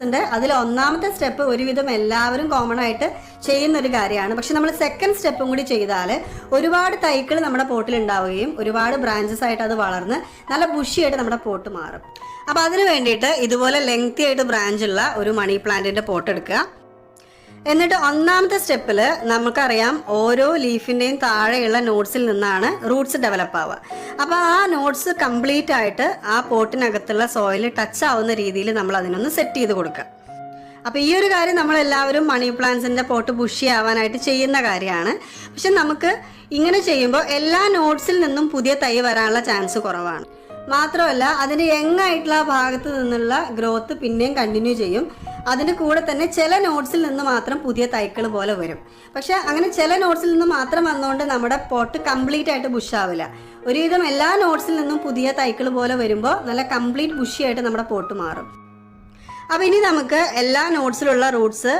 ഉണ്ട്. അതിൽ ഒന്നാമത്തെ സ്റ്റെപ്പ് ഒരുവിധം എല്ലാവരും കോമൺ ആയിട്ട് ചെയ്യുന്ന ഒരു കാര്യമാണ്. പക്ഷെ നമ്മൾ സെക്കൻഡ് സ്റ്റെപ്പും കൂടി ചെയ്താൽ ഒരുപാട് തൈകൾ നമ്മുടെ പോട്ടിൽ ഉണ്ടാവുകയും ഒരുപാട് ബ്രാഞ്ചസ് ആയിട്ട് അത് വളർന്ന് നല്ല ബുഷിയായിട്ട് നമ്മുടെ പോട്ട് മാറും. അപ്പോൾ അതിന് വേണ്ടിയിട്ട് ഇതുപോലെ ലെങ്തി ആയിട്ട് ബ്രാഞ്ച് ഉള്ള ഒരു മണി പ്ലാന്റിന്റെ പോട്ട് എടുക്കുക. എന്നിട്ട് ഒന്നാമത്തെ സ്റ്റെപ്പിൽ നമുക്കറിയാം ഓരോ ലീഫിന്റെയും താഴെയുള്ള നോട്ട്സിൽ നിന്നാണ് റൂട്ട്സ് ഡെവലപ്പ് ആവുക. അപ്പോൾ ആ നോട്ട്സ് കംപ്ലീറ്റ് ആയിട്ട് ആ പോട്ടിനകത്തുള്ള സോയിൽ ടച്ച് ആവുന്ന രീതിയിൽ നമ്മൾ അതിനൊന്ന് സെറ്റ് ചെയ്ത് കൊടുക്കുക. അപ്പോൾ ഈ ഒരു കാര്യം നമ്മൾ എല്ലാവരും മണി പ്ലാന്റ്സിന്റെ പോട്ട് ബുഷി ആവാനായിട്ട് ചെയ്യുന്ന കാര്യമാണ്. പക്ഷെ നമുക്ക് ഇങ്ങനെ ചെയ്യുമ്പോൾ എല്ലാ നോട്ട്സിൽ നിന്നും പുതിയ തൈ വരാനുള്ള ചാൻസ് കുറവാണ്. മാത്രമല്ല അതിന്റെ യങ് ആയിട്ടുള്ള ഭാഗത്ത് നിന്നുള്ള ഗ്രോത്ത് പിന്നെയും കണ്ടിന്യൂ ചെയ്യും. അതിന്റെ കൂടെ തന്നെ ചില നോട്ട്സിൽ നിന്ന് മാത്രം പുതിയ തൈക്കൾ പോലെ വരും. പക്ഷെ അങ്ങനെ ചില നോട്ട്സിൽ നിന്ന് മാത്രം വന്നുകൊണ്ട് നമ്മുടെ പോട്ട് കംപ്ലീറ്റ് ആയിട്ട് ബുഷാവില്ല ഒരുവിധം എല്ലാ നോട്ട്സിൽ നിന്നും പുതിയ തൈക്കൾ പോലെ വരുമ്പോൾ നല്ല കംപ്ലീറ്റ് ബുഷിയായിട്ട് നമ്മുടെ പോട്ട് മാറും. അപ്പോൾ ഇനി നമുക്ക് എല്ലാ നോട്ട്സിലുള്ള റൂട്ട്സ്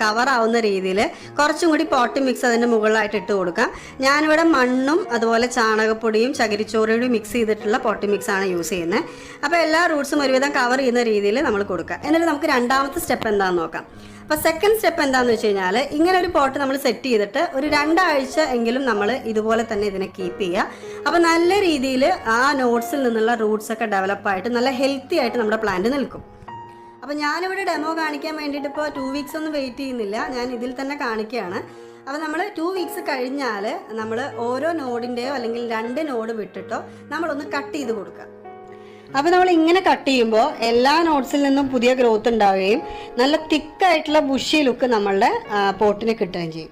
കവർ ആവുന്ന രീതിയിൽ കുറച്ചും കൂടി പോട്ട് മിക്സ് അതിന്റെ മുകളിലായിട്ട് ഇട്ട് കൊടുക്കാം. ഞാനിവിടെ മണ്ണും അതുപോലെ ചാണകപ്പൊടിയും ചകിരിച്ചോറയും മിക്സ് ചെയ്തിട്ടുള്ള പോട്ട് മിക്സ് ആണ് യൂസ് ചെയ്യുന്നത് അപ്പോൾ എല്ലാ റൂട്ട്സും ഒരുവിധം കവർ ചെയ്യുന്ന രീതിയിൽ നമ്മൾ കൊടുക്കുക എന്നിട്ട് നമുക്ക് രണ്ടാമത്തെ സ്റ്റെപ്പ് എന്താണെന്ന് നോക്കാം. അപ്പോൾ സെക്കൻഡ് സ്റ്റെപ്പ് എന്താണെന്ന് വെച്ച് കഴിഞ്ഞാൽ ഇങ്ങനെ ഒരു പോട്ട് നമ്മൾ സെറ്റ് ചെയ്തിട്ട് ഒരു രണ്ടാഴ്ച എങ്കിലും നമ്മൾ ഇതുപോലെ തന്നെ ഇതിനെ കീപ്പ് ചെയ്യുക അപ്പോൾ നല്ല രീതിയിൽ ആ നോട്ട്സിൽ നിന്നുള്ള റൂട്ട്സ് ഒക്കെ ഡെവലപ്പായിട്ട് നല്ല ഹെൽത്തി ആയിട്ട് നമ്മുടെ പ്ലാന്റ് നിൽക്കും. അപ്പോൾ ഞാനിവിടെ ഡെമോ കാണിക്കാൻ വേണ്ടിയിട്ട് ഇപ്പോൾ ടു വീക്സ് ഒന്നും വെയിറ്റ് ചെയ്യുന്നില്ല. ഞാൻ ഇതിൽ തന്നെ കാണിക്കുകയാണ്. അപ്പോൾ നമ്മൾ ടു വീക്സ് കഴിഞ്ഞാൽ നമ്മൾ ഓരോ നോഡിന്റെയോ അല്ലെങ്കിൽ രണ്ട് നോഡ് വിട്ടിട്ടോ നമ്മളൊന്ന് കട്ട് ചെയ്ത് കൊടുക്കുക. അപ്പോൾ നമ്മൾ ഇങ്ങനെ കട്ട് ചെയ്യുമ്പോൾ എല്ലാ നോട്ട്സിൽ നിന്നും പുതിയ ഗ്രോത്ത് ഉണ്ടാവുകയും നല്ല തിക്കായിട്ടുള്ള ബുഷി ലുക്ക് നമ്മളുടെ പോട്ടിന് കിട്ടുകയും ചെയ്യും.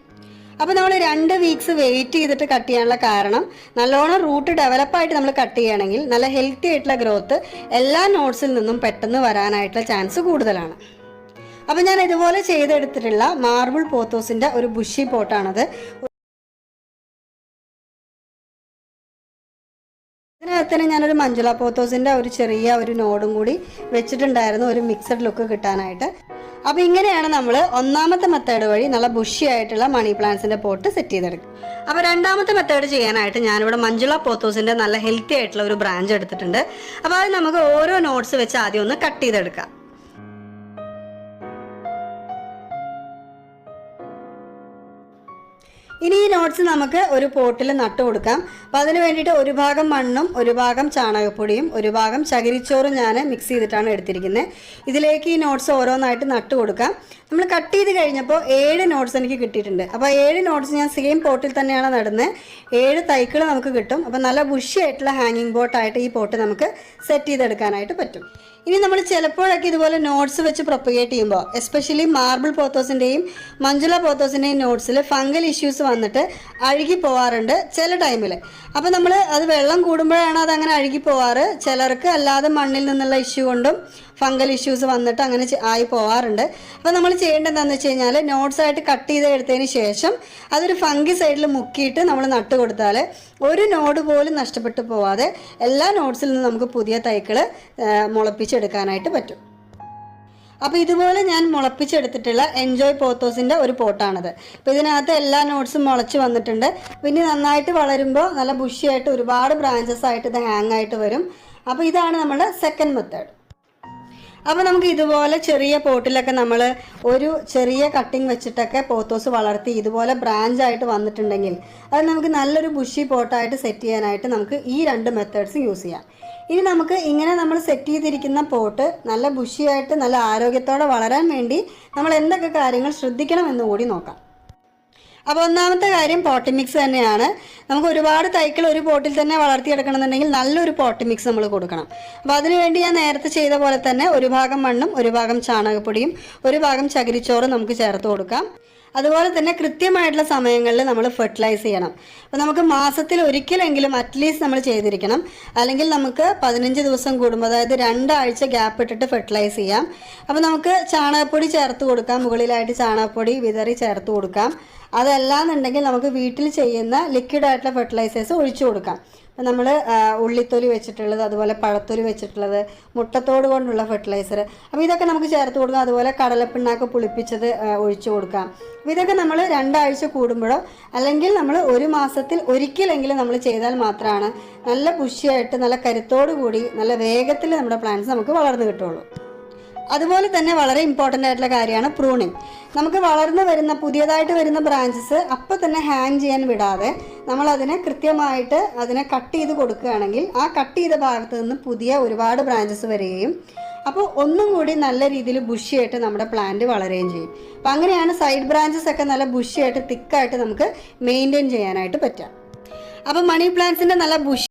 അപ്പോൾ നമ്മൾ രണ്ട് വീക്സ് വെയിറ്റ് ചെയ്തിട്ട് കട്ട് ചെയ്യാനുള്ള കാരണം നല്ലോണം റൂട്ട് ഡെവലപ്പായിട്ട് നമ്മൾ കട്ട് ചെയ്യുകയാണെങ്കിൽ നല്ല ഹെൽത്തി ആയിട്ടുള്ള ഗ്രോത്ത് എല്ലാ നോട്ട്സിൽ നിന്നും പെട്ടെന്ന് വരാനായിട്ടുള്ള ചാൻസ് കൂടുതലാണ്. അപ്പോൾ ഞാൻ ഇതുപോലെ ചെയ്തെടുത്തിട്ടുള്ള മാർബിൾ പോത്തോസിന്റെ ഒരു ബുഷി പോട്ടാണത് ഇതിനകത്ത് തന്നെ ഞാനൊരു മഞ്ജുള പോത്തോസിന്റെ ഒരു ചെറിയ ഒരു നോഡും കൂടി വെച്ചിട്ടുണ്ടായിരുന്നു ഒരു മിക്സഡ് ലുക്ക് കിട്ടാനായിട്ട്. അപ്പോൾ ഇങ്ങനെയാണ് നമ്മൾ ഒന്നാമത്തെ മെത്തേഡ് വഴി നല്ല ബുഷി ആയിട്ടുള്ള മണി പ്ലാന്റ്സിന്റെ പോട്ട് സെറ്റ് ചെയ്തെടുക്കുക അപ്പോൾ രണ്ടാമത്തെ മെത്തേഡ് ചെയ്യാനായിട്ട് ഞാനിവിടെ മഞ്ജുള പോത്തോസിന്റെ നല്ല ഹെൽത്തി ആയിട്ടുള്ള ഒരു ബ്രാഞ്ച് എടുത്തിട്ടുണ്ട്. അപ്പോൾ അത് നമുക്ക് ഓരോ നോട്ട്സ് വെച്ച് ആദ്യം ഒന്ന് കട്ട് ചെയ്തെടുക്കാം. ഇനി ഈ നോട്ട്സ് നമുക്ക് ഒരു പോട്ടിൽ നട്ടു കൊടുക്കാം. അപ്പം അതിന് വേണ്ടിയിട്ട് ഒരു ഭാഗം മണ്ണും ഒരു ഭാഗം ചാണകപ്പൊടിയും ഒരു ഭാഗം ചകിരിച്ചോറും ഞാൻ മിക്സ് ചെയ്തിട്ടാണ് എടുത്തിരിക്കുന്നത് ഇതിലേക്ക് ഈ നോട്ട്സ് ഓരോന്നായിട്ട് നട്ടു കൊടുക്കാം. നമ്മൾ കട്ട് ചെയ്ത് കഴിഞ്ഞപ്പോൾ ഏഴ് നോട്ട്സ് എനിക്ക് കിട്ടിയിട്ടുണ്ട്. അപ്പോൾ ഏഴ് നോട്ട്സ് ഞാൻ സെയിം പോട്ടിൽ തന്നെയാണ് നടുന്നത് ഏഴ് തൈക്കൾ നമുക്ക് കിട്ടും. അപ്പോൾ നല്ല ബുഷി ആയിട്ടുള്ള ഹാങ്ങിങ് ബോട്ടായിട്ട് ഈ പോട്ട് നമുക്ക് സെറ്റ് ചെയ്തെടുക്കാനായിട്ട് പറ്റും. ഇനി നമ്മൾ ചിലപ്പോഴൊക്കെ ഇതുപോലെ നോട്ട്സ് വെച്ച് പ്രൊപ്പഗേറ്റ് ചെയ്യുമ്പോൾ എസ്പെഷ്യലി മാർബിൾ പോത്തോസിന്റെയും മഞ്ജുള പോത്തോസിന്റെയും നോട്ട്സിൽ ഫംഗൽ ഇഷ്യൂസ് വന്നിട്ട് അഴുകി പോവാറുണ്ട് ചില ടൈമിൽ അപ്പോൾ നമ്മൾ അത് വെള്ളം കൂടുമ്പോഴാണ് അത് അങ്ങനെ അഴുകി പോവാറ്. ചിലർക്ക് അല്ലാതെ മണ്ണിൽ നിന്നുള്ള ഇഷ്യൂ കൊണ്ടും ഫംഗൽ ഇഷ്യൂസ് വന്നിട്ട് അങ്ങനെ ആയി പോവാറുണ്ട്. അപ്പോൾ നമ്മൾ ചെയ്യേണ്ടത് എന്താണെന്ന് വെച്ച് കഴിഞ്ഞാൽ നോട്ട്സായിട്ട് കട്ട് ചെയ്ത് എടുത്തതിന് ശേഷം അതൊരു ഫംഗി സൈഡിൽ മുക്കിയിട്ട് നമ്മൾ നട്ട് കൊടുത്താൽ ഒരു നോഡ് പോലും നഷ്ടപ്പെട്ടു പോവാതെ എല്ലാ നോട്ട്സിൽ നിന്നും നമുക്ക് പുതിയ തൈകൾ മുളപ്പിച്ചെടുക്കാനായിട്ട് പറ്റും. അപ്പോൾ ഇതുപോലെ ഞാൻ മുളപ്പിച്ചെടുത്തിട്ടുള്ള എൻജോയ് പോത്തോസിന്റെ ഒരു പോട്ടാണിത്. അപ്പോൾ ഇതിനകത്ത് എല്ലാ നോട്ട്സും മുളച്ച് വന്നിട്ടുണ്ട്. പിന്നെ നന്നായിട്ട് വളരുമ്പോൾ നല്ല ബുഷിയായിട്ട് ഒരുപാട് ബ്രാഞ്ചസ് ആയിട്ട് ഇത് ഹാങ് ആയിട്ട് വരും. അപ്പോൾ ഇതാണ് നമ്മുടെ സെക്കൻഡ് മെത്തേഡ് അപ്പോൾ നമുക്ക് ഇതുപോലെ ചെറിയ പോട്ടിലൊക്കെ നമ്മൾ ഒരു ചെറിയ കട്ടിങ് വെച്ചിട്ടൊക്കെ പോത്തോസ് വളർത്തി ഇതുപോലെ ബ്രാഞ്ച് ആയിട്ട് വന്നിട്ടുണ്ടെങ്കിൽ അത് നമുക്ക് നല്ലൊരു ബുഷി പോട്ടായിട്ട് സെറ്റ് ചെയ്യാനായിട്ട് നമുക്ക് ഈ രണ്ട് മെത്തേഡ്സും യൂസ് ചെയ്യാം. ഇനി നമുക്ക് ഇങ്ങനെ നമ്മൾ സെറ്റ് ചെയ്തിരിക്കുന്ന പോട്ട് നല്ല ബുഷിയായിട്ട് നല്ല ആരോഗ്യത്തോടെ വളരാൻ വേണ്ടി നമ്മൾ എന്തൊക്കെ കാര്യങ്ങൾ ശ്രദ്ധിക്കണം എന്ന് കൂടി നോക്കാം. അപ്പോൾ ഒന്നാമത്തെ കാര്യം പോട്ടി മിക്സ് തന്നെയാണ്. നമുക്ക് ഒരുപാട് തൈക്കൾ ഒരു പോട്ടിൽ തന്നെ വളർത്തിയെടുക്കണമെന്നുണ്ടെങ്കിൽ നല്ലൊരു പോട്ടി മിക്സ് നമ്മൾ കൊടുക്കണം. അപ്പോൾ അതിനുവേണ്ടി ഞാൻ നേരത്തെ ചെയ്ത പോലെ തന്നെ ഒരു ഭാഗം മണ്ണും ഒരു ഭാഗം ചാണകപ്പൊടിയും ഒരു ഭാഗം ചകിരിച്ചോറും നമുക്ക് ചേർത്ത് കൊടുക്കാം. അതുപോലെ തന്നെ കൃത്യമായിട്ടുള്ള സമയങ്ങളിൽ നമ്മൾ ഫെർട്ടിലൈസ് ചെയ്യണം. അപ്പോൾ നമുക്ക് മാസത്തിൽ ഒരിക്കലെങ്കിലും അറ്റ്ലീസ്റ്റ് നമ്മൾ ചെയ്തിരിക്കണം. അല്ലെങ്കിൽ നമുക്ക് പതിനഞ്ച് ദിവസം കൂടുമ്പോൾ അതായത് രണ്ടാഴ്ച ഗ്യാപ്പ് ഇട്ടിട്ട് ഫെർട്ടിലൈസ് ചെയ്യാം. അപ്പോൾ നമുക്ക് ചാണകപ്പൊടി ചേർത്ത് കൊടുക്കാം. മുകളിലായിട്ട് ചാണകപ്പൊടി വിതറി ചേർത്ത് കൊടുക്കാം. അതല്ലാന്നുണ്ടെങ്കിൽ നമുക്ക് വീട്ടിൽ ചെയ്യുന്ന ലിക്വിഡ് ആയിട്ടുള്ള ഫെർട്ടിലൈസേഴ്സ് ഒഴിച്ചു കൊടുക്കാം. നമ്മൾ ഉള്ളിത്തൊലി വെച്ചിട്ടുള്ളത് അതുപോലെ പഴത്തൊലി വെച്ചിട്ടുള്ളത് മുട്ടത്തോട് കൊണ്ടുള്ള ഫെർട്ടിലൈസർ അപ്പോൾ ഇതൊക്കെ നമുക്ക് ചേർത്ത് കൊടുക്കാം. അതുപോലെ കടലപ്പിണ്ണാക്ക് പുളിപ്പിച്ചത് ഒഴിച്ച് കൊടുക്കാം. അപ്പോൾ ഇതൊക്കെ നമ്മൾ രണ്ടാഴ്ച കൂടുമ്പോഴോ അല്ലെങ്കിൽ നമ്മൾ ഒരു മാസത്തിൽ ഒരിക്കലെങ്കിലും നമ്മൾ ചെയ്താൽ മാത്രമാണ് നല്ല പുഷിയായിട്ട് നല്ല കരുത്തോടു കൂടി നല്ല വേഗത്തിൽ നമ്മുടെ പ്ലാന്റ്സ് നമുക്ക് വളർന്നു കിട്ടുള്ളൂ അതുപോലെ തന്നെ വളരെ ഇമ്പോർട്ടന്റ് ആയിട്ടുള്ള കാര്യമാണ് പ്രൂണിങ് നമുക്ക് വളർന്നു വരുന്ന പുതിയതായിട്ട് വരുന്ന ബ്രാഞ്ചസ് അപ്പം തന്നെ ഹാങ് ചെയ്യാൻ വിടാതെ നമ്മൾ അതിനെ കൃത്യമായിട്ട് അതിനെ കട്ട് ചെയ്ത് കൊടുക്കുകയാണെങ്കിൽ ആ കട്ട് ചെയ്ത ഭാഗത്ത് നിന്ന് പുതിയ ഒരുപാട് ബ്രാഞ്ചസ് വരികയും അപ്പോൾ ഒന്നും കൂടി നല്ല രീതിയിൽ ബുഷിയായിട്ട് നമ്മുടെ പ്ലാന്റ് വളരുകയും ചെയ്യും. അപ്പം അങ്ങനെയാണ് സൈഡ് ബ്രാഞ്ചസ് ഒക്കെ നല്ല ബുഷിയായിട്ട് തിക്കായിട്ട് നമുക്ക് മെയിന്റെയിൻ ചെയ്യാനായിട്ട് പറ്റുക. അപ്പം മണി പ്ലാന്റ്സിന്റെ നല്ല ബുഷ്